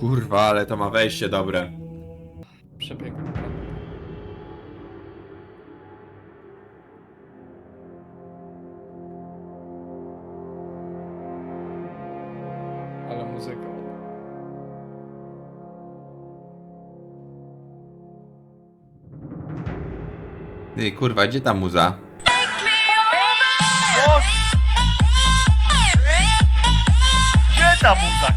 Kurwa, ale to ma wejście dobre. Przebieg. Ale muzyka. Ty, kurwa, gdzie ta muza? Ta muza?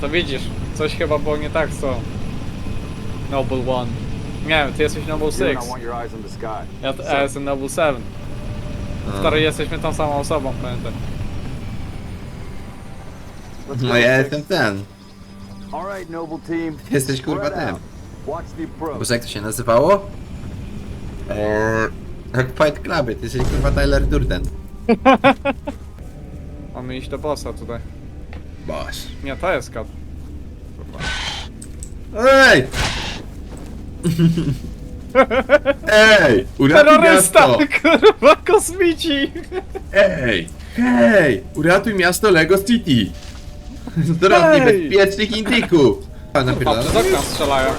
To widzisz, coś chyba było nie tak z tą Noble One. Nie wiem, ty jesteś Noble Here, 6. I want your eyes on the sky. Ja, t- ja jestem Noble 7. Stary, jesteśmy tą samą osobą, pamiętaj. No ja Six. jestem ten. All right, noble team. Jesteś kurwa ten. Watch the approach. Boże, jak to się nazywało? Eee, jak Fight Clubie, ty jesteś kurwa Tyler Durden. Mamy iść do bossa tutaj. Boż. Nie, to jest kat. Ej! Ej! Uratuj Terrorysta! miasto! Kurwa, kosmici! Ej! Hej! Uratuj miasto Lego City! Zdrowi Hej! bezpiecznych indyków! A A napierdala. przez okna strzelają.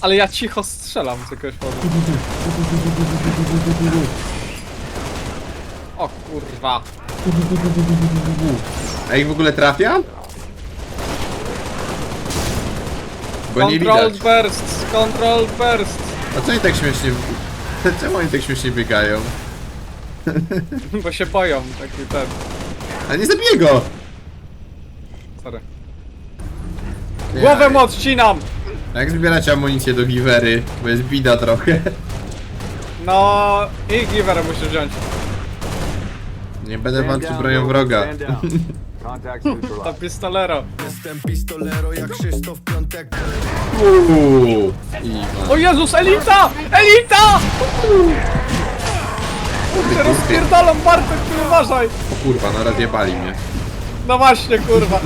Ale ja cicho strzelam z jakiegoś powodu. O kurwa. A ich w ogóle trafia? Bo nie Control widać. burst, control burst. A co oni tak śmiesznie... Czemu oni tak śmiesznie biegają? Bo się boją, taki ten. A nie zabiję go! Sorry. Głowę mu odcinam! Jak zbierać amunicję do giwery? Bo jest bida trochę. No i giverę musisz wziąć. Nie będę walczył down, bronią wroga. neutralized. pistolero. Jestem pistolero jak Krzysztof Piątek Uuu. O Jezus, Elita! Elita! Kurde, rozpierdalam Bartek, ty uważaj! O kurwa, no rozjebali mnie. No właśnie, kurwa.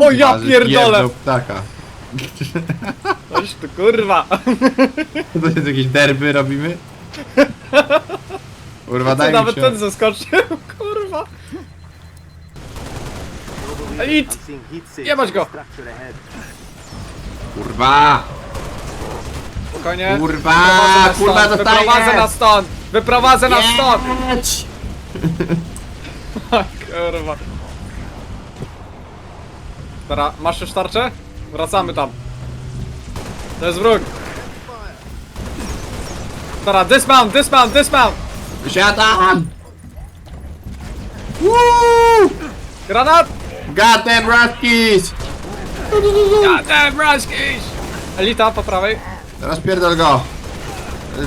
O ja pierdolę! zjebną ptaka. Coś tu kurwa. To jest jakieś derby robimy? Kurwa, Co daj mi nawet się. ten zeskoczył, kurwa. Elit! In the go. Kurwa! Spokojnie. Kurwa! Wyprowadzę nas Kurwa, stąd, Wyprowadzę dostajesz! nas stąd! Wyprowadzę nas stąd! Jedź! Kurwa. Dobra, masz już tarczę? Wracamy tam. To jest wróg. Dobra, dismount, dismount, dismount! Wysiadam! Woo! Granat! God damn Ruskies! Goddamn Ruskies! Elita po prawej. Teraz pierdol go!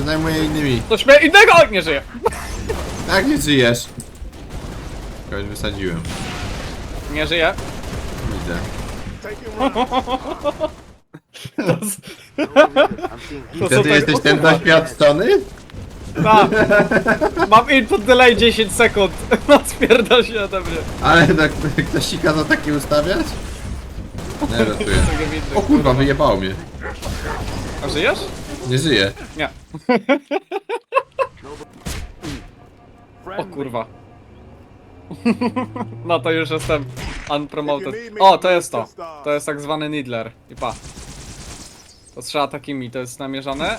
Zajmuję innymi. To śmie innego nie żyje. Jak nie żyjesz? Kogoś wysadziłem. Nie żyje. Widzę. Noble leader, I'm seeing heat To są ty tak- jesteś ten doświadczony? Tak. Mam input delay 10 sekund. No spierdol się ode mnie. Ale tak, ktoś ci kazał taki ustawiać? Nie, ratuję. Tego O kurwa, wyjebało mnie. A żyjesz? Nie żyję. Nie. O kurwa. No to już jestem unpromoted. O, to jest to. To jest tak zwany Needler. I pa. To strzela takimi, to jest namierzone.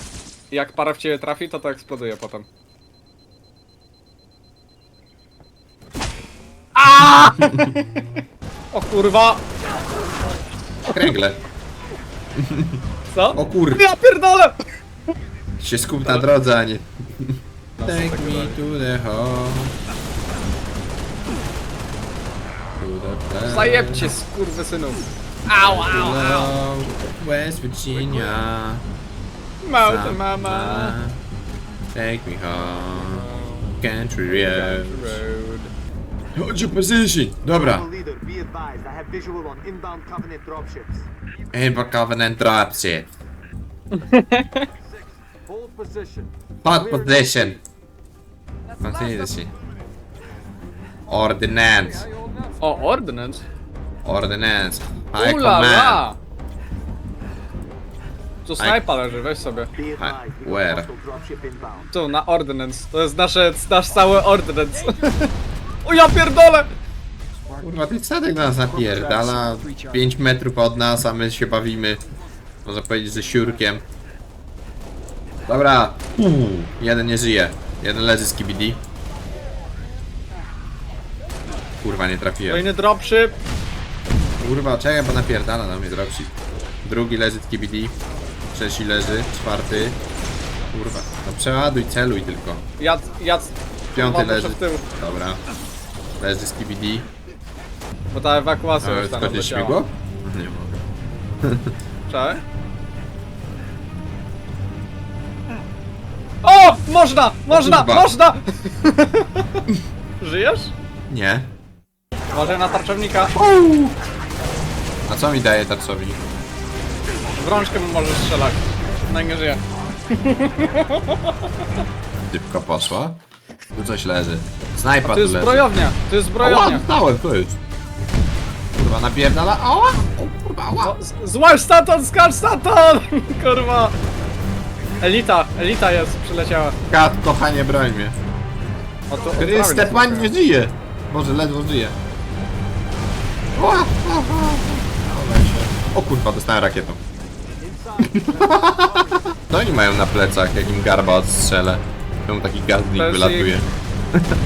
I jak para w ciebie trafi, to to eksploduje potem. A! O kurwa! Kręgle. Co? O kurwa. Ja pierdolę! Się skup na drodze, a nie... Take me to the home. Zajebcie skurwysynów. Au, au, au. West Virginia. Małta mama. Take me home. Country road. Road. Hold your position. Dobra. Leader, be advised, I have visual on inbound Covenant dropships. Chyba Covenant. Hold position. Hot position. Ordnance. O, ordnance. Ordnance. High Ula command. la! Tu snajpa leży, weź sobie. We where? Tu, na ordnance. To jest nasze, nasz cały ordnance. o ja pierdolę! Kurwa, ten statek nas napierdala 5 metrów od nas, a my się bawimy, można powiedzieć, ze siurkiem. Dobra, Uuu, jeden nie żyje, jeden leży z KBD. Kurwa, nie trafiłem. Kolejny dropship. Kurwa, czekaj, bo napierdala na mnie dropship. Drugi leży z KBD, trzeci leży, czwarty. Kurwa, no przeładuj, celuj tylko. Jad, jad. Piąty muszę leży. w tył. Dobra. Leży z KBD. Bo ta ewakuacja już tam odleciała. śmigło? Nie mogę. Czekaj. O! Można! Można! kurwa. Można! Żyjesz? Nie. Może na tarczownika. A co mi daje tarcownik? W rączkę mu możesz strzelać. No nie żyje. Dybka poszła. Tu coś leży. Snajpa To tu jest leży. zbrojownia. To jest Ała, zbrojownia. dostałem, to jest. Kurwa, napierdala. Ała! O, kurwa, ała! Z- Złaś stamtąd, skacz stamtąd! Kurwa. Elita, elita jest, przyleciała. Kat, kochanie, broń mnie. O, to, Stepan nie żyje. Może ledwo żyje. O kurwa, dostałem rakietą. Co oni mają na plecach, jak im garba odstrzelę? Czemu taki gaz z nich To jest wylatuje?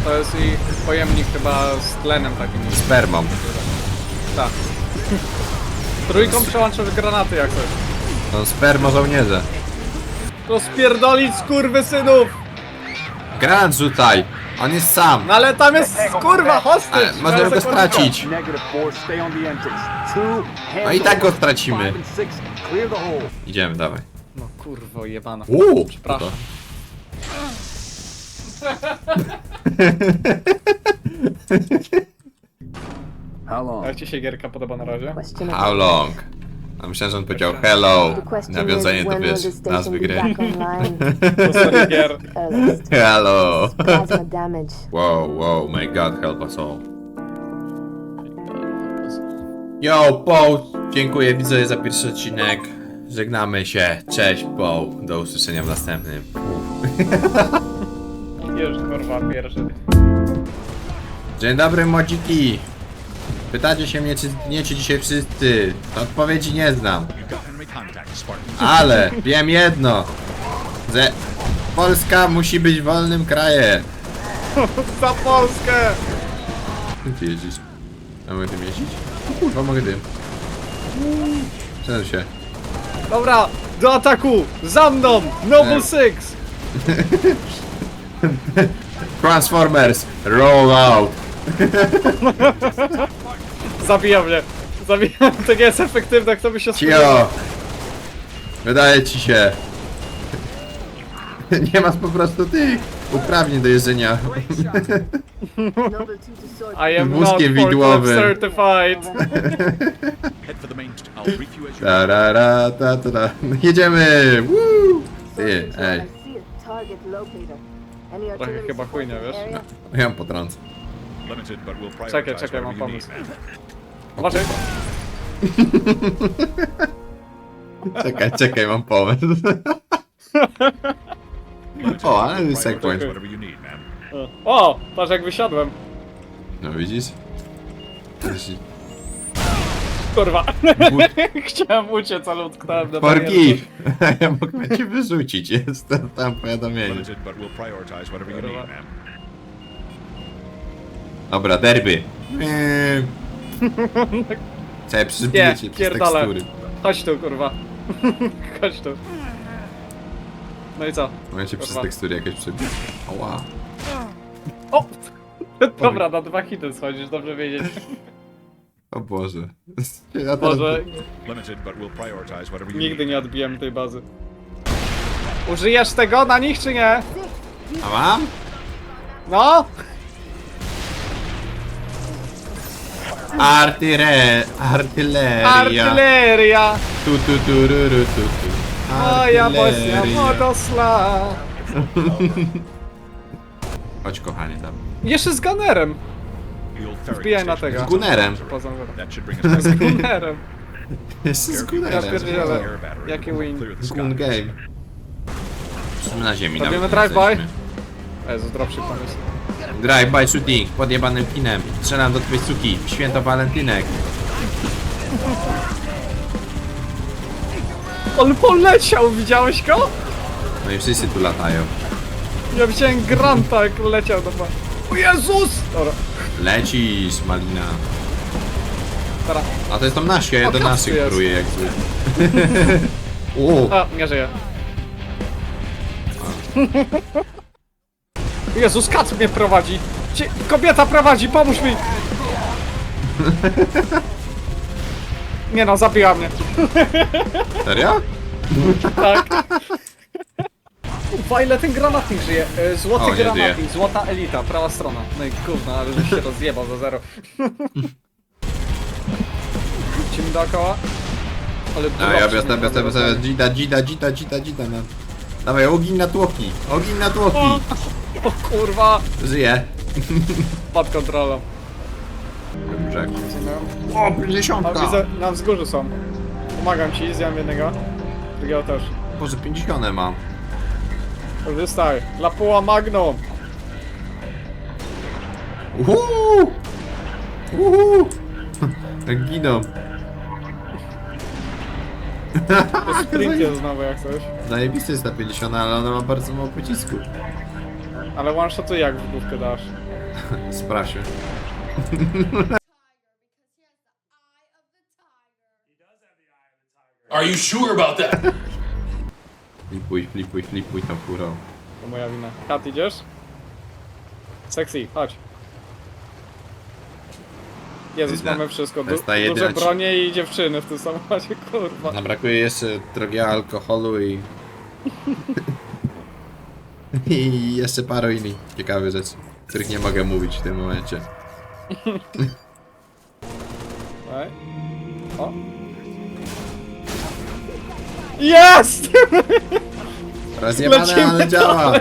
To jest ich pojemnik chyba z tlenem takim. Spermą. Tak. Trójką przełączysz granaty jak coś. To sperma żołnierze. To spierdolić kurwy synów! Granat rzucaj! On jest sam! No ale tam jest kurwa hostage! Ale możemy go stracić. No i tak go stracimy. Idziemy, dawaj. No kurwo jebana. Uuu! Przepraszam. How long? Jak ci się gierka podoba na razie? How long? A myślałem, że on powiedział hello. Nawiązanie do, wiesz, nazwy gry. gier. Hello! Plasma damage. Wow, wow, may God help us all. Yo, Paul! Dziękuję widzowie za pierwszy odcinek. Żegnamy się. Cześć, Paul. Do usłyszenia w następnym. Już kurwa pierwszy. Dzień dobry, młodziki. Pytacie się mnie, czy zgniecie dzisiaj wszyscy. Odpowiedzi nie znam. Ale wiem jedno. Że Polska musi być wolnym krajem. Za Polskę! Gdzie ty jeździsz? A mogę tym jeździć? O kurwa, mogę tym. Przesuń się. Dobra, do ataku! Za mną! Noble Nie. Six! Transformers, roll out. Zabija mnie! Zabija To nie jest efektywne, kto by się Cio. Wydaje ci się. Nie masz po prostu tych uprawnień do jeżdżenia. I am not Wózkiem forklift widłowym. certified. Tarara, ta, ta, ta. Jedziemy! Woo! Ty, ej, Trochę chyba the wiesz? ja ją potrącę. Czekaj, czekaj, mam pomysł. Uważaj. Czekaj, czekaj, mam pomysł. O, ale jest checkpoint. O! Patrz jak wysiadłem. No widzisz? Kurwa. But- Chciałem uciec, ale utknąłem barierce. Forgive! Ja mogę cię wyrzucić, jest tam- tam powiadomienie. Dobra, derby. Eee. Przybiję Nie, cię przez pierdolę. tekstury. Chodź tu, kurwa. Chodź tu. No i co? Mogę cię przez Kurwa. tekstury jakoś przebić. Oła. O! Dobra, na dwa hity schodzisz, dobrze wiedzieć. O Boże. Ja teraz... Może nigdy nie odbijemy tej bazy. Użyjesz tego na nich, czy nie? A mam? No! Artyre, artyleria. Artyleria! Tu, tu, tu, ru, ru, tu, tu. Moja Bosnia. Modosla! Chodź kochanie tam. Jeszcze z gunnerem! Wbijaj na Z tego. Gunerem. Poza Z gunnerem. Jeszcze z Ja Gunerem. pierdzielę. Jaki win. Gun game. Jesteśmy na ziemi. Robimy nawet nie drive-by? jesteśmy. Jezu, dropship pomysł. Drive-by shooting, podjebanym kinem. Strzelam do twojej suki. w Święto walentynek. On poleciał, widziałeś go? No i wszyscy tu latają. Ja widziałem Granta jak leciał do pan. O Jezus! Dobra, Lecisz, malina. teraz. A to jest tam nasi, a ja O, do naszych jest. kieruję jak zły. O, A, nie żyje. Jezus, kac mnie prowadzi! Cie, kobieta prowadzi, pomóż mi! Nie no, zabiła mnie. serio? Tak. Ufa, ile ten granatnik żyje? E, Złoty O, nie granatnik, żyje. złota elita, prawa strona. No i gówno, ale żeś się rozjebał za zero. Lecimy dookoła. Ale A ja biorę, nie biorę, biorę, dzida, dzida, dzida, dzida, dzida, no. Dawaj, ogień na tłoki, ogień na O, tłoki. O kurwa! Żyje. Pod kontrolą. Brzeg. O, 50. A widzę, na wzgórzu są. Pomagam ci, zjadam jednego. Drugiego też. Boże, 50 mam. Korzystaj. Lapuła Magnum. Uhu! Uhu! Jak giną. To sprint jest znowu jak coś. Zajebisty jest ta 50, ale ona ma bardzo mało pocisku. Ale one shoty jak w główkę dasz? Sprawdźmy. Are you sure about that? Flipuj, flipuj, flipuj tą furą. To moja wina. Kat, idziesz? Sexy, chodź. Jezus, Widzę. mamy wszystko. Du duże bronie i dziewczyny w tym samochodzie, kurwa. Nam brakuje jeszcze drogiego alkoholu i... I jeszcze paru innych ciekawych rzeczy, których nie mogę mówić w tym momencie. Ej. O. Jest! Rozjebane, Lecimy ale działa! dalej.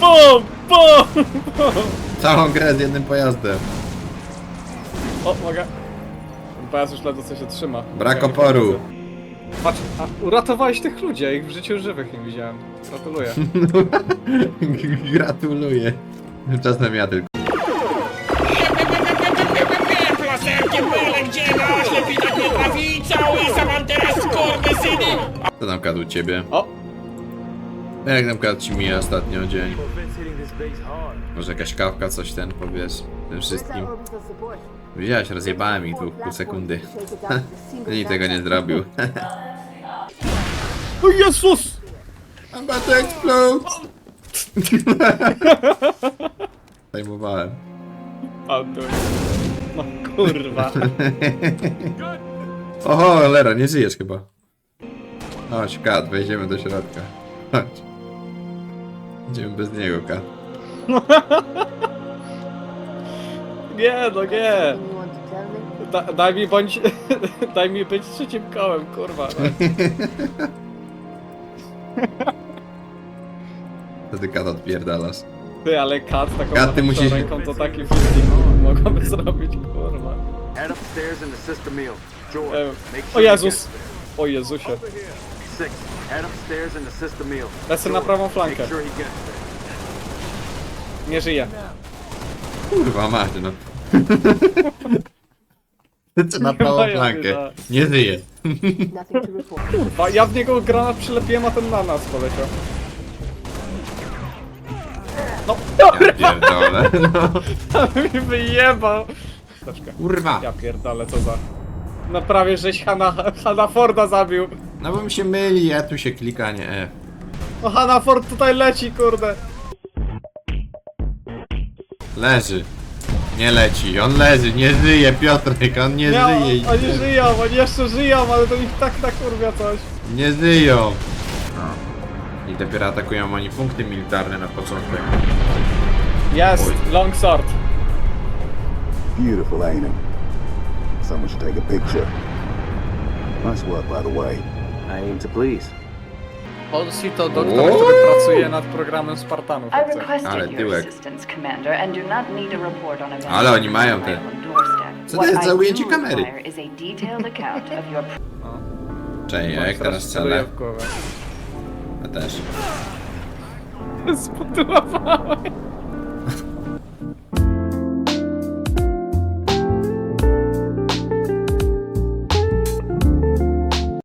Bum! Bum! Całą grę z jednym pojazdem. O, mogę. Ten pojazd już ledwo co się trzyma. Brak oporu. widzę. Patrz, a uratowałeś tych ludzi, ja ich w życiu żywych nie widziałem. Gratuluję. Gratuluję. Czasem ja tylko. Plaserkiem byle gdzie nasz, lepiej tak nie trafi cały sam mam teraz skurwysyny! Co tam kadł ciebie? O! Jak tam kadł ci mija ostatnio dzień? Może jakaś kawka, coś ten powiesz tym wszystkim? Widziałeś, rozjebałem ich tu pół sekundy. Nikt tego nie zrobił. O Jezus! I'm about to explode! Zajmowałem. Tu. No kurwa. Oho, Lera, nie żyjesz chyba. Chodź, Kat, wejdziemy do środka. Chodź. Idziemy bez niego, Kat. Nie, no nie. Anything you want to tell me? Da, daj mi bądź... Daj mi być trzecim kołem, kurwa. No. To ty Kat odpierdalasz. Ty, ale kat taką Kat, ty musisz- ręką to taki wszystkim mogłaby zrobić, kurwa. Head upstairs in the system meal. George, Em, make O sure Jezus! O Jezusie. there. Six, head upstairs in the system meal. Lecę na George, prawą flankę. Make sure he gets there. Nie żyje. Kurwa, mać, no. Lecę na prawą mają flankę. Nie żyje. Nothing to report. Kurwa, ja w niego granat przylepiłem, a ten na nas poleciał. No, Ja pierdolę. No. mi wyjebał. Troszkę. Kurwa. Ja pierdolę, co za... No prawie żeś Hanna, Hanna Forda zabił. No bo mi się myli, ja tu się klika, nie F. No Hanna Ford tutaj leci, kurde. Leży. Nie leci, on leży, nie żyje, Piotrek, on nie Nie, żyje. oni żyją, oni jeszcze żyją, ale to ich tak nakurwia coś. Nie żyją. I dopiero atakują oni punkty militarne na początek. Jest, long sword. Beautiful, ain't it? Someone should take a picture. Nice work, by the way. I aim to please. Olsi to doktor, który pracuje nad programem Spartanów. I jak coś. requested Ale your tyłek. assistance, Commander, and do not need a report on events Ale oni mają te- my own doorstep. Co to jest za ujęcie kamery? require is a detailed account of your Cześć, Bo jak teraz strzelę? w głowę. A też. Spotulowałem.